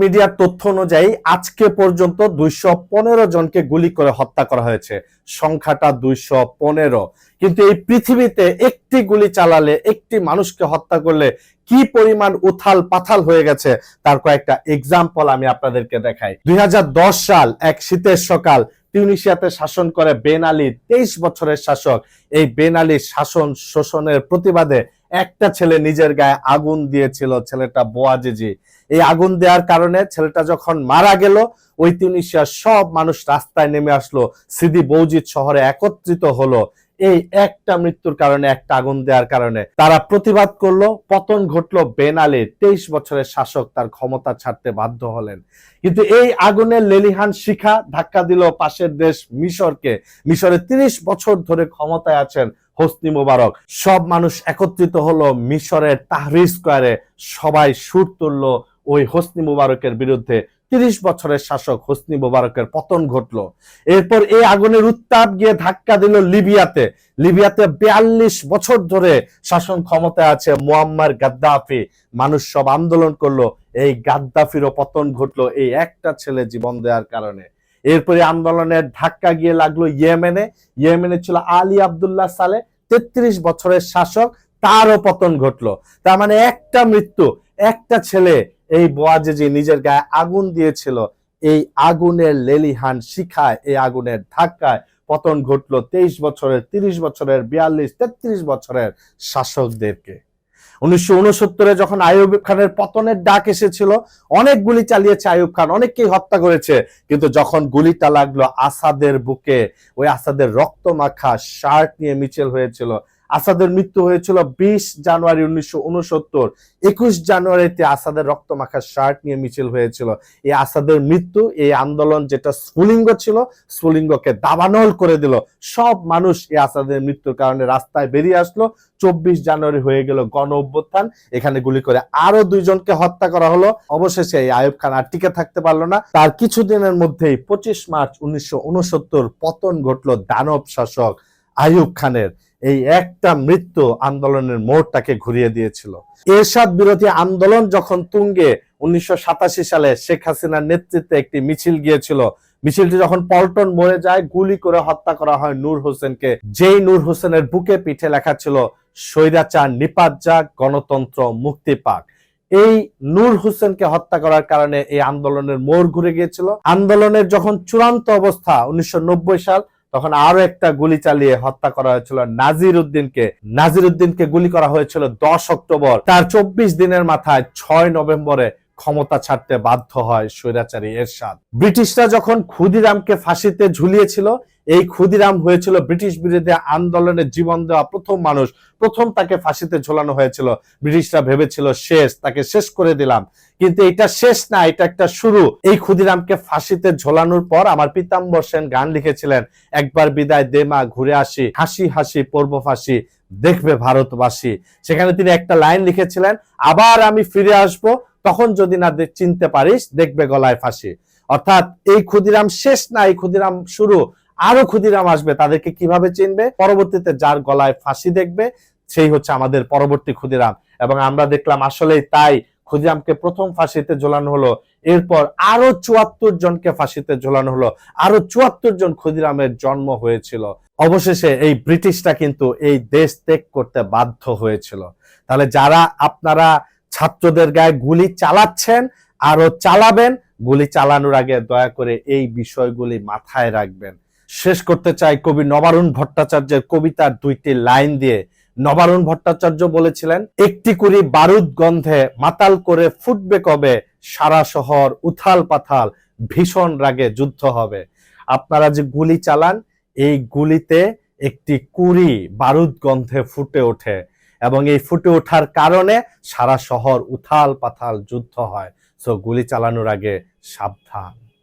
মিডিয়ার তথ্য অনুযায়ী আজকে পর্যন্ত দুইশো পনেরো জনকে গুলি করে হত্যা করা হয়েছে। সংখ্যাটা দুইশো পনেরো। কিন্তু এই পৃথিবীতে একটি গুলি চালালে, একটি মানুষকে হত্যা করলে কি পরিমাণ উথাল পাথাল হয়ে গেছে, তার কয়েকটা এক্সাম্পল আমি আপনাদেরকে দেখাই। দুই হাজার দশ সাল, এক শীতের সকাল টিউনিশিয়াতে শাসন করে বেন আলী, তেইশ বছরের শাসক। এই বেন আলীর শাসন শোষণের প্রতিবাদে একটা ছেলে নিজের গায়ে আগুন দিয়েছিল, ছেলেটা বোয়াজেজি এই আগুন দেওয়ার কারণে ছেলেটা যখন মারা গেল ওই তিউনিশিয়ার সব মানুষ রাস্তায় নেমে আসলো। সিদি বৌজিৎ শহরে একত্রিত হলো। এই একটা মৃত্যুর কারণে, একটা আগুন দেওয়ার কারণে। তারা প্রতিবাদ করল, পতন ঘটলো বেন আলীর তেইশ বছরের শাসক, তার ক্ষমতা ছাড়তে বাধ্য হলেন। কিন্তু এই আগুনের লেলিহান শিখা ধাক্কা দিল পাশের দেশ মিশরকে। মিশরে তিরিশ বছর ধরে ক্ষমতায় আছেন হোসনি মোবারক। সব মানুষ একত্রিত হলো মিশরের তাহরির স্কোয়ারে। সবাই সুর তুললো ওই হোসনি মুবারকের বিরুদ্ধে। তিরিশ বছরের শাসক হোসনি মোবারকের পতন ঘটলো। এরপর এই আগুনের উত্তাপ গিয়ে ধাক্কা দিল লিবিয়াতে। লিবিয়াতে বিয়াল্লিশ বছর ধরে শাসন ক্ষমতায় আছে মুয়াম্মার গাদ্দাফি। মানুষ সব আন্দোলন করল, এই গাদ্দাফিরও পতন ঘটলো এই একটা ছেলে জীবন দেওয়ার কারণে। এরপরে আন্দোলনের ধাক্কা গিয়ে লাগল ইয়েমেনে। ইয়েমেনে ছিল আলী আবদুল্লাহ সালে তেত্রিশ বছরের শাসক, তারও পতন ঘটলো। তার মানে একটা মৃত্যু, একটা ছেলে এই বোয়াজে যে নিজের গায়ে আগুন দিয়েছিল। এই আগুনের লেলিহান শিখায়, এই আগুনের ধাক্কায় পতন ঘটলো তেইশ বছরের, তিরিশ বছরের, বিয়াল্লিশ, তেত্রিশ বছরের শাসকদেরকে। উনিশশো উনসত্তরে যখন আইয়ুব খানের পতনের ডাক এসেছিল, অনেক গুলি চালিয়েছে আইয়ুব খান, অনেককেই হত্যা করেছে। কিন্তু যখন গুলিটা লাগল আসাদের বুকে, ওই আসাদের রক্ত মাখা শার্ট নিয়ে মিছিল হয়েছিল আসাদের মৃত্যু হয়েছিল বিশ জানুয়ারি উনিশশো উনসত্তর। একুশ জানুয়ারিতে আসাদের রক্ত মাখা শার্ট নিয়ে মিছিল হয়েছিল। এই আসাদের মৃত্যু, এই আন্দোলন যেটা স্ফুলিঙ্গ ছিল, স্ফুলিঙ্গকে দাবানল করে দিল। সব মানুষ এই আসাদের মৃত্যুর কারণে রাস্তায় বেরিয়ে আসলো। চব্বিশ জানুয়ারি হয়ে গেল গণ অভ্যুত্থান। এখানে গুলি করে আরও দুইজনকে হত্যা করা হলো। অবশেষে এই আয়ুব খান আর টিকে থাকতে পারল না। তার কিছুদিনের মধ্যেই পঁচিশ মার্চ উনিশশো উনসত্তর পতন ঘটলো দানব শাসক আয়ুব খানের। এই একটা মৃত্যু আন্দোলনের মোড়টাকে ঘুরিয়ে দিয়েছিল। এরশাদ বিরোধী আন্দোলন যখন তুঙ্গে উনিশশো সাতাশি সালে শেখ হাসিনার নেতৃত্বে একটি মিছিল গিয়েছিল, মিছিলটি যখন পল্টন মরে যায়, গুলি করে হত্যা করা হয় নূর হোসেনকে। যেই নূর হোসেনের বুকে পিঠে লেখা ছিল, স্বৈরাচার, নিপাত যাক গণতন্ত্র, মুক্তি পাক। এই নূর হোসেনকে হত্যা করার কারণে এই আন্দোলনের মোড় ঘুরে গিয়েছিল। আন্দোলনের যখন চূড়ান্ত অবস্থা উনিশশো নব্বই সাল তখন আরও একটা গুলি চালিয়ে হত্যা করা হয়েছিল নাজির উদ্দিনকে নাজির উদ্দিনকে গুলি করা হয়েছিল দশ অক্টোবর। তার চব্বিশ দিনের মাথায় ছয় নভেম্বরে ক্ষমতা ছাড়তে বাধ্য হয় স্বৈরাচারী এরশাদ। ব্রিটিশরা যখন ক্ষুদিরামকে ফাঁসিতে ঝুলিয়েছিল, এই ক্ষুদিরাম হয়েছিল ব্রিটিশ বিরোধী আন্দোলনে জীবন দেওয়া প্রথম মানুষ। প্রথম তাকে ফাঁসিতে ঝোলানো হয়েছিল। ব্রিটিশরা ভেবেছিল, শেষ, তাকে শেষ করে দিলাম। কিন্তু এটা শেষ না, এটা একটা শুরু। এই ক্ষুদিরামকে ফাঁসিতে ঝোলানোর পর আমার পিতাম্বর সেন গান লিখেছিলেন, একবার বিদায় দেমা ঘুরে আসি, হাসি হাসি, পর্ব ফাঁসি, দেখবে ভারতবাসী। সেখানে তিনি একটা লাইন লিখেছিলেন, আবার আমি ফিরে আসব তখন যদি না চিনতে পারিস, দেখবে গলায় ফাঁসি। অর্থাৎ এই ক্ষুদিরাম শেষ না, এই ক্ষুদিরাম শুরু। আরও ক্ষুদিরাম আসবে, তাদেরকে কীভাবে চিনবে? পরবর্তীতে যার গলায় ফাঁসি দেখবে, সেই হচ্ছে আমাদের পরবর্তী ক্ষুদিরাম। এবং আমরা দেখলাম আসলেই তাই ক্ষুদিরামকে প্রথম ফাঁসিতে ঝোলানো হলো। এরপর আরও চুয়াত্তর জনকে ফাঁসিতে ঝোলানো হলো। আরও চুয়াত্তর জন ক্ষুদিরামের জন্ম হয়েছিল। অবশেষে এই ব্রিটিশটা কিন্তু এই দেশ ত্যাগ করতে বাধ্য হয়েছিল। তাহলে যারা, আপনারা ছাত্রদের গায়ে গুলি চালাচ্ছেন আরও চালাবেন। গুলি চালানোর আগে দয়া করে এই বিষয়গুলি মাথায় রাখবেন। শেষ করতে চাই কবি নবারুণ ভট্টাচার্যের কবিতার দুইটি লাইন দিয়ে। নবারুণ ভট্টাচার্য বলেছিলেন, একটি কুড়ি বারুদ গন্ধে মাতাল করে ফুটবে কবে? সারা শহর উথাল পাথাল, ভীষণ রাগে যুদ্ধ হবে। আপনারা যে গুলি চালান, এই গুলিতে একটি কুড়ি বারুদ গন্ধে ফুটে ওঠে। এবং এই ফুটে ওঠার কারণে সারা শহর উথাল পাথাল যুদ্ধ হয়। সো গুলি চালানোর আগে সাবধান।